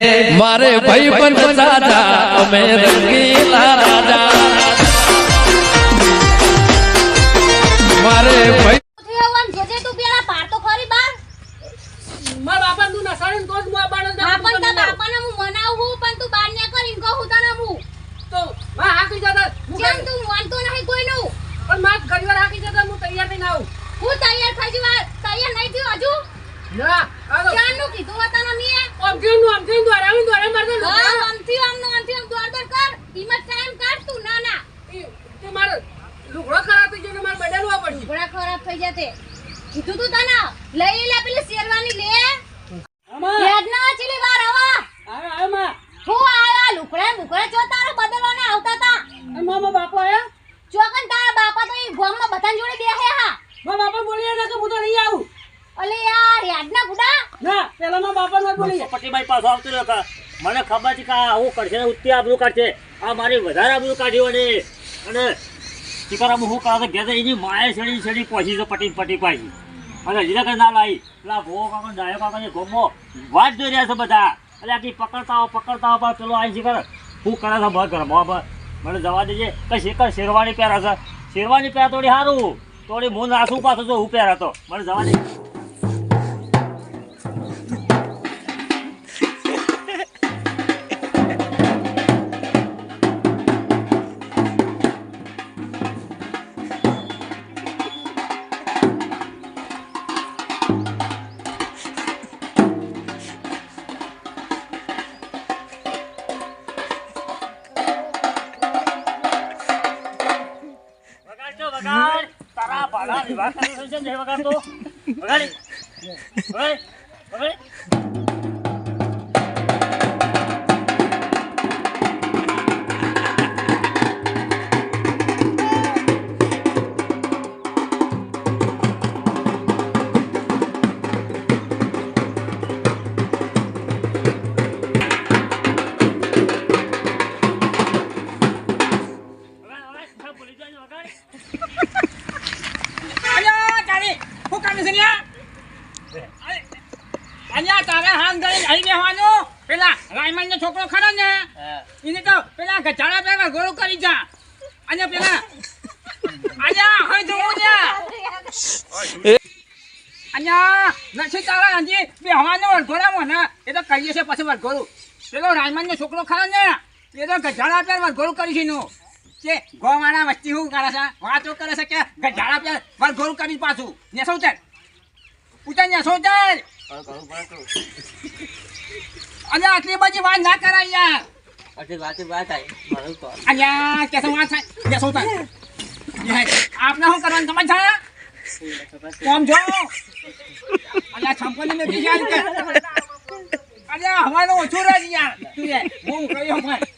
મારે ભાઈ પણ સાજા અમે રંગીલા રાજા. મારે ભાઈ ઉઠી આવવાનું જોજે તું પેલા પાર તો ખરી બાર. મારા બાપા નું નસાડી ને તો જ હું આ બાળક હા પણ તારા બાપાને હું મનાવું પણ તું બાર ને કહું તને હું. તો માં હાકી જતા. હું જેમ ઘર- તું માનતો નહીં કોઈનું. પણ માં ઘણી વાર જતા હું તૈયાર થઈને આવું. હું તૈયાર થઈ જવા તૈયાર નહીં થયું હજુ? ના. આ કીધું હતા ને. મેં આમ થયું ને આમ ને આવીને દોડે તો આમ કર. કિંમત ટાઈમ કાઢ તું ના ના. એ- એ મારે લુગડો ખરાબ થઈ ગયો ને મારે બદલવા પડશે. ઘોડા ખરાબ થઈ જતે કીધું તું તને? લઈ લે પેલી શેરવાની લે. આમાં. યાદ ના ચીલી વાર આવા. આવે આવે માં હું આયા લુકડા બુકડા જો તારો બદલવાને આવતા તા. મામા બાપા આયા? ચોકન તારા બાપા તો એ ગામમાં બધાને જોડે બેહે હા. મારા બાપા બોલ્યા રહ્યા કે હું તો નહીં આવું. અલે યાર યાદ ના બુડા? ના પેલા નો બાપા ને બોલી. પટીભાઈ પાછો આવતો રહ્યો કે. મને ખબર છે કે આ આવું કરશે ને ઉત્તી આબરૂ કાઢશે. આ મારી વધારે આબરૂ કાઢ્યો અને અને શિકારામ હું કાં તો ઘેર એની માએ છેડી છેડી પહોંચી તો પટી પટી પાછી. અને હજી તક ના લાવી. પેલા ભો કાકા ડાયો કાકા ને ગોમો. વાત જોઈ રહ્યા છે બધા. એટલે આખી પકડતા હો પકડતા હો પણ પેલો આવી શિકાર હું કરે છે બસ ઘરમાં? મને જવા દેજે. કઈ શેકર શેરવાની પહેરા છે? શેરવાની પહેરા થોડી સારું થોડી મૂન આસુ પાછું જો હું પહેરા તો મને જવા દે. કર્યો છે ને વગાડતો વગાડી. વગાડ. વગાડ. વગાડ. કરી જા. અને પેલા. અલ્યા હવે જોવું ને અલ્યા નથી તારા હજી બેહવાનું વરઘોડામાં ને એ તો કહીએ છે પછી વરઘોડું. પેલો રાયમન નો છોકરો ખરો ને એ તો ગજાડા પેર વરઘોડું કરી છે એનું. કે ગોવાળા વસ્તી શું કરે છે? વાતો કરે છે કે ગજાડા પેર વરઘોડું કરી પાછું? નેસો ચાલ ઉતાર નેસો ચાલ અને આટલી બધી વાત ના કરાય યાર. અલ્યા કેસો વાત થાય. કેસો થાય આપને શું કરવાનું સમજ છે? કોમ જો અલ્યા છંપોની નથી યાર કે અલ્યા હવાનું ઓછું રહે યાર. તું એ હું કહ્યું ભાઈ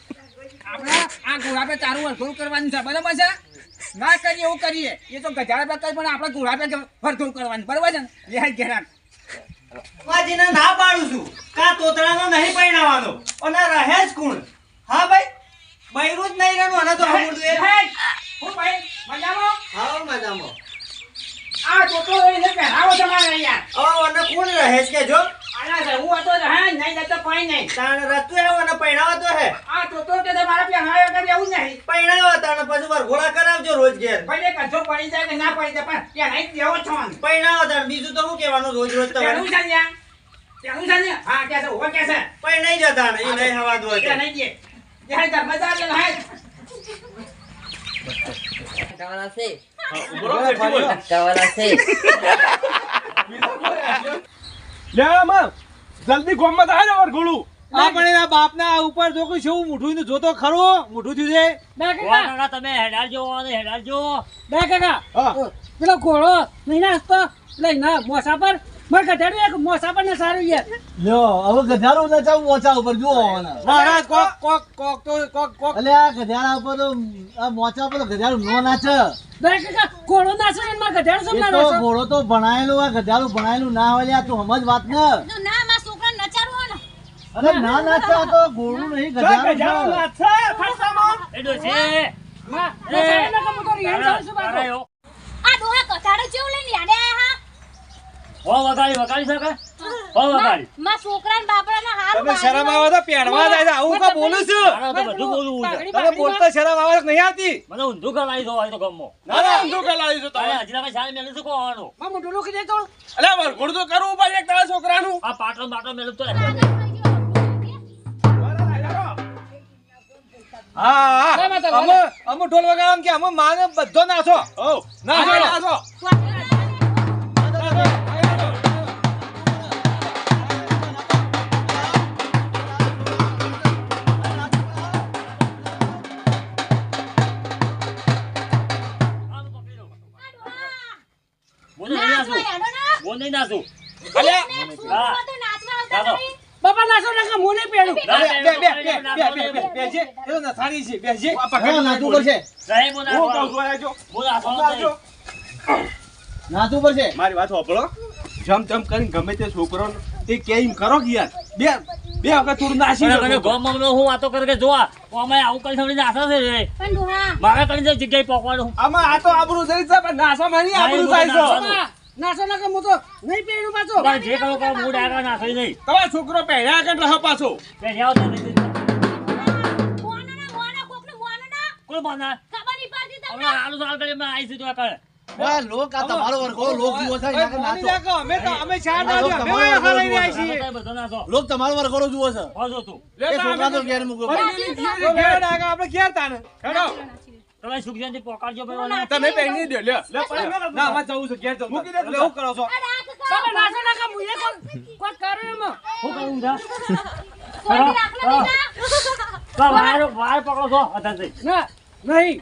આપણે આ ગુલાબે તારું વર્ગોળ કરવાનું છે બરાબર છે? ના કરીએ એવું કરીએ. એ તો ગજારા પર કરી પણ આપણે ગુલાબે વર્ગોળ કરવાનું બરાબર છે ને? લે ઘેરાન વાજીને ના પાડું છું. કા તોતરાનો નહીં પરણાવવાનો? અને રહે જ કોણ? હા ભાઈ બૈરું જ નહીં રહેવાનું અને તો હમુરદું એ હું ભાઈ મજામાં? હા મજામાં. આ ટોટો એને પહેરાવો તમારે યાર હવે અને કોણ રહે છે કે જો? આના રહેવું હતો જ હા નહીં જતો કોઈ નહીં. તાણ રતું હે અને પરણાવો તો હે. આ ટોટો કે તમારે પહેરાયો કે એવું નહીં. પરણાવો તાણ પછી વરઘોડા કરાવજો રોજ ઘેર. ભલે કજો પડી જાય કે ના પડી જાય પણ પહેરાઈ દેવો છો ને. તાણ બીજું તો શું કહેવાનું રોજ રોજ પહેરવું તમારે છે ને યાર? પહેરવું છે ને? હા કે છે કે છે. પરણાઈ જતા નહીં નહીં હવા દો કે નહીં હાય. ધર્મદાર કે હાય? જલ્દી ગોમમાં થાય ને વરઘોડું આ પણ એના બાપના ઉપર જો કોઈ શું મૂઠું ને જોતો ખરો. મૂઠું થયું છે. બે કાકા, તમે હેડારજો અને હેડારજો બે કાકા. હા. પેલો ઘોડો નહીં નાચતો લઈને મોસા પર. ગધેડું એક મોસા પણ ને સારું યાર. લ્યો હવે ગધારો ને ચાવ મોચા ઉપર જુઓ મહારાજ કોક કોક કોક તો કોક કોક. એટલે આ ગધારા ઉપર તો આ મોચા ઉપર તો ગધારું નો નાચે. ઘોડો નાચે ને ગધેડું નાચે? ઘોડો તો ભણાયેલું આ ગધારું ભણાયેલું ના હોય લ્યા તું સમજ વાત ને. ના માં છોકરા નચારવો ને. અરે ના નાચે તો ઘોડું નહીં ગધારું ગજારો છે. માં, ને તો આ દોહા કથાડો જેવું લઈને યાડે આયા છોકરા ને બાપરા ના હાલ તમે શરમ મને ઊંધું કલાઈ દો આય તો ગમો. ના તો? અલ્યા એક તારા છોકરાનું. આ પાટલો બાટલો મેલું હા ઢોલ વગાડવા કે બધો નાસો નાસો નાસો નાચું અલે બાપા નાચો નાખે હું નહીં પેડું બે બે બે બે બે બે જે એ તો નાસાડી છે બે જે. પકડ નાચું કરશે સાહેબ હું કહું છું આજો હું નાચો. નાચું પડશે. મારી વાત સાંભળો. જમ જમ કરીને ગમે તે છોકરો તે કેમ કરો કે યાર? બે બે વખત થોડું નાસી તમે ગમમ નો હું વાતો કરે કે જો આવું કરી સમજી નાસો છે રે મારે કરીને જગ્યાએ પકવાનું. આમાં આ તો આબરૂ થઈ છે પણ નાસો મારી આબરૂ થાય છે. નાસો નાખો હું તો નહીં પહેરું પાછો. પણ જે કહો કહો મૂડ આગળ ના નહીં તમારો છોકરો પહેર્યા આગળ રહો પાછો? પહેર્યા તો નહીં કોણ બના ખબર નહીં તમારો લોક જુઓ છે નાચો. જુઓ છે. તમે સુખજનથી પોકારજો ભાઈ તમે પેલી દે લે લે ના આમાં જવું છે ઘેર જવું મૂકી દે લે હું કરો છો. તમે નાસો ના કામ મુજે કોણ? કોણ કરો એમ? હું કરું જા. કોણ લાકડા વાયરો વાયર પકડો છો અધાથી ના નહીં.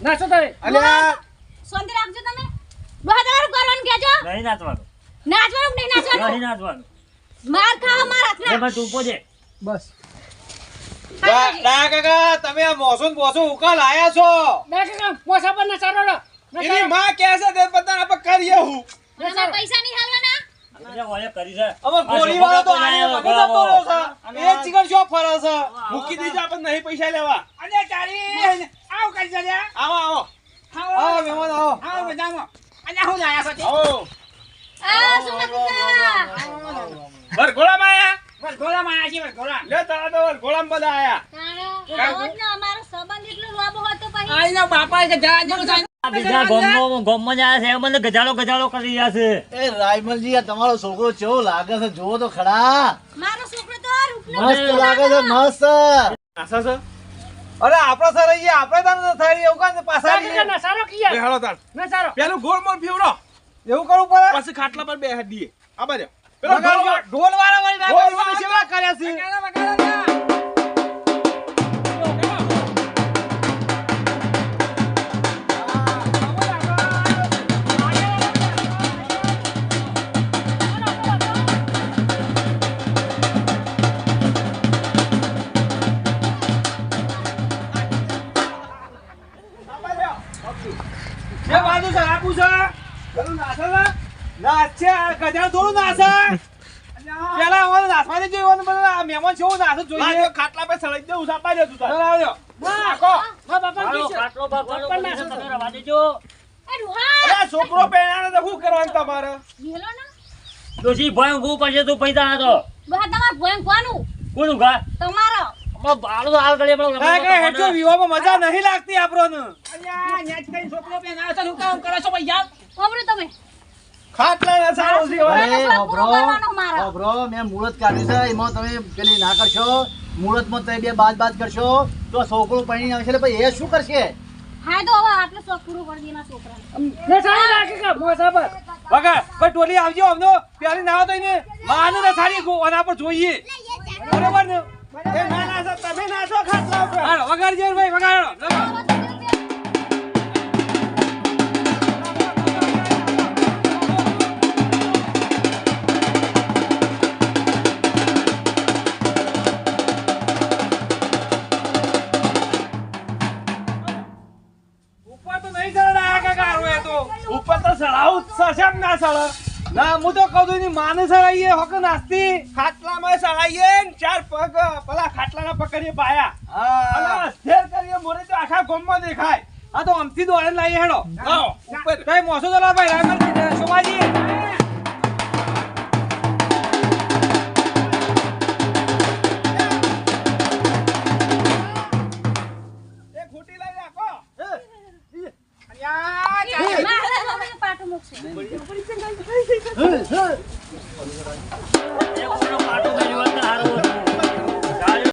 નાસો તમે. અલ્યા. સોંધી રાખજો તમે. બહા કરવાનું કેજો નહીં નાચવાનું. નાચવાનું નહીં નાચવાનું? નહીં નાચવાનું. માર ખાવા માર હાથ ના બસ બસ. ડા કાકા તમે આ મોસુન પોસું ઉકા લાયા છો? ડા કાકા પોસા પર નચારોડો એની માં કે છે તે પતા આપ કરીએ હું. પૈસા ની હાલવાના? ભરગોળા માયા વરઘોડા કરી રહ્યા છે. તમારો છોકરો કેવો લાગે છે? જોવો તો ખરા. મસ્ત લાગે છે મસ્ત. અરે આપડે સર અહીંયા આપણે તાર થાય એવું કાં પાછા નસારો કિયા તાર. નસારો પેલું ગોળ મોળ પીવડો. એવું કરવું પડે? પછી ખાટલા પર બેહાડી દઈએ. આ બાજુ. ઢોલ વાળા છે. જે બાજુ છે આપું છે. કરું નાચે ગધેડો થોડું નાચે પેલા ઓન નાસવા દેજો ઓન બધા મહેમાન છે નાસો જોઈએ. ખાટલા પે સળઈ દે ઉસા પાડે તું તાર. આવજો નાખો. ના બાપા કે ખાટલો બાપા પર નાસો તમે રવા દેજો. એ રૂહા અરે છોકરો પેણાને તો શું કરવાનું તમારે? હેલો ના. દોશી ભયંગ હું તું પૈસા હતો બા તમારો અમાર બાળો હાલ મજા નહીં લાગતી આપણોને. કામ કરો છો ભાઈ યાર તમે. સારો છે મેં મુહૂર્ત કાઢ્યું છે એમાં તમે પેલી ના કરશો. મુહૂર્તમાં તમે બે બાદ બાદ કરશો. તો છોકરો પૈણી આવશે એટલે ભાઈ એ શું કરશે? હા તો હવે આટલો શોખ પૂરો કરી દેના ટોલી આવજો અમનો પ્યારી ના તો એને માને રસાડી સારી ગો પર જોઈએ. બરોબર ને? એ ના ના તમે નાચો ખાટલા ઉપર. વગાડજો ભાઈ વગાડો. તો ચડાવું જ છે, ના ચડે ના હું તો કહું છું માને ચડાઈએ હોક નાસ્તી? ખાટલામાં ચડાઈએ ને ચાર પગ પેલા ખાટલાના પકડીએ પાયા. અને સ્થિર કરીએ મોરે તો આખા ગામમાં દેખાય. આ તો અમથી દોડે લાવી હેડો. ઉપર કઈ મોસો તો લા ભાઈ રામજી સોમાજી.